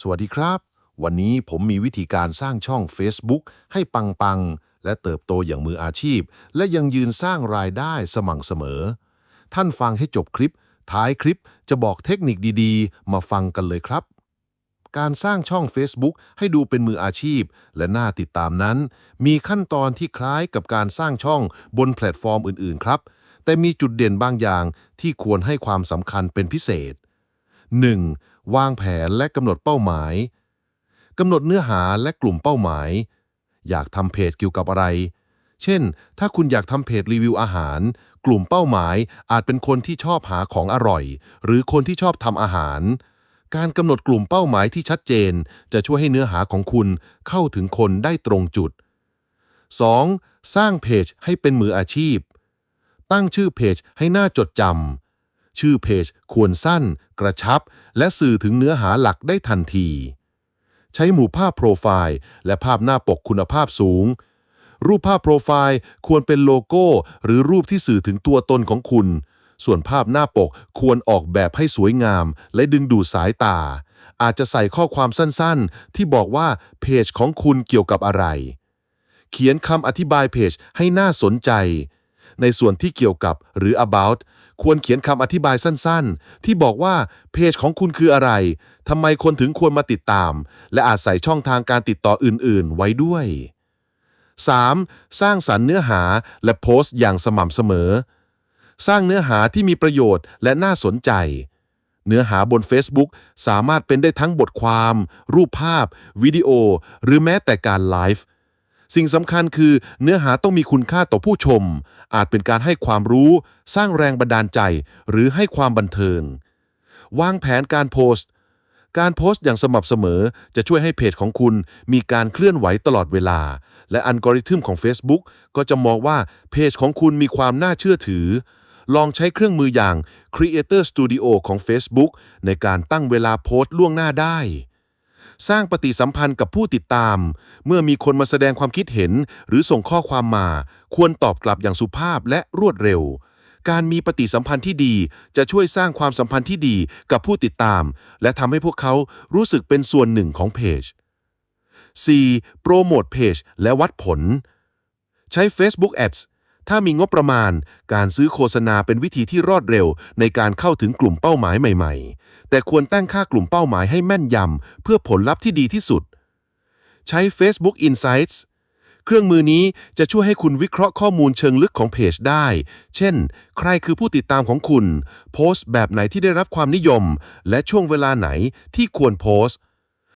สวัสดีครับ วันนี้ผมมีวิธีการสร้างช่อง Facebook ให้ปัง ๆ และเติบโตอย่างมืออาชีพ และยังยืนสร้างรายได้สม่ำเสมอ ท่านฟังให้จบคลิป ท้ายคลิปจะบอกเทคนิคดีๆ มาฟังกันเลยครับ การสร้างช่อง Facebook ให้ดูเป็นมืออาชีพ และน่าติดตามนั้น มีขั้นตอนที่คล้ายกับการสร้างช่องบนแพลตฟอร์มอื่นๆ ครับ แต่มีจุดเด่นบางอย่างที่ควรให้ความสำคัญเป็นพิเศษ 1. วางแผนและกำหนดเป้าหมายกำหนดเนื้อหาและกลุ่มเป้าหมาย อยากทำเพจเกี่ยวกับอะไร เช่น ถ้าคุณอยากทำเพจรีวิวอาหาร กลุ่มเป้าหมายอาจเป็นคนที่ชอบหาของอร่อย หรือคนที่ชอบทำอาหาร การกำหนดกลุ่มเป้าหมายที่ชัดเจน จะช่วยให้เนื้อหาของคุณเข้าถึงคนได้ตรงจุด 2. สร้างเพจให้เป็นมืออาชีพ ตั้งชื่อเพจให้น่าจดจำ ชื่อเพจควรสั้น กระชับ และสื่อถึงเนื้อหาหลักได้ทันที ใช้หมู่ภาพโปรไฟล์ และภาพหน้าปกคุณภาพสูง รูปภาพโปรไฟล์ควรเป็นโลโก้ หรือรูปที่สื่อถึงตัวตนของคุณ ส่วนภาพหน้าปกควรออกแบบให้สวยงาม และดึงดูดสายตา อาจจะใส่ข้อความสั้นๆ ที่บอกว่าเพจของคุณเกี่ยวกับอะไร เขียนคำอธิบายเพจให้น่าสนใจในส่วนที่เกี่ยวกับหรือ about ควรเขียนคำอธิบายสั้นๆ ที่บอกว่าเพจของคุณคืออะไรทำไมคนถึงควรมาติดตาม และอาจใส่ช่องทางการติดต่ออื่นๆ ไว้ด้วย 3. สร้างสรรค์เนื้อหาและโพสต์อย่างสม่ำเสมอ สร้างเนื้อหาที่มีประโยชน์และน่าสนใจ เนื้อหาบน Facebook สามารถเป็นได้ทั้งบทความ รูปภาพ วิดีโอ หรือแม้แต่การไลฟ์ สิ่งสำคัญคือเนื้อหาต้องมีคุณค่าต่อผู้ชม อาจเป็นการให้ความรู้ สร้างแรงบันดาลใจ หรือให้ความบันเทิง วางแผนการโพสต์ การโพสต์อย่างสม่ำเสมอ จะช่วยให้เพจของคุณมีการเคลื่อนไหวตลอดเวลา และอัลกอริทึมของ Facebook ก็จะมองว่าเพจของคุณมีความน่าเชื่อถือ ลองใช้เครื่องมืออย่าง Creator Studio ของ Facebook ในการตั้งเวลาโพสต์ล่วงหน้าได้ สร้างปฏิสัมพันธ์กับผู้ติดตาม เมื่อมีคนมาแสดงความคิดเห็น หรือส่งข้อความมา ควรตอบกลับอย่างสุภาพและรวดเร็ว การมีปฏิสัมพันธ์ที่ดี จะช่วยสร้างความสัมพันธ์ที่ดีกับผู้ติดตาม และทำให้พวกเขารู้สึกเป็นส่วนหนึ่งของเพจ 4. โปรโมทเพจและวัดผล ใช้ Facebook Ads ถ้ามีงบประมาณ การซื้อโฆษณาเป็นวิธีที่รอดเร็ว ในการเข้าถึงกลุ่มเป้าหมายใหม่ ๆ แต่ควรตั้งค่ากลุ่มเป้าหมายให้แม่นยำ เพื่อผลลัพธ์ที่ดีที่สุด ใช้ Facebook Insights เครื่องมือนี้จะช่วยให้คุณวิเคราะห์ข้อมูลเชิงลึกของเพจได้ เช่น ใครคือผู้ติดตามของคุณ โพสต์แบบไหนที่ได้รับความนิยม และช่วงเวลาไหนที่ควรโพสต์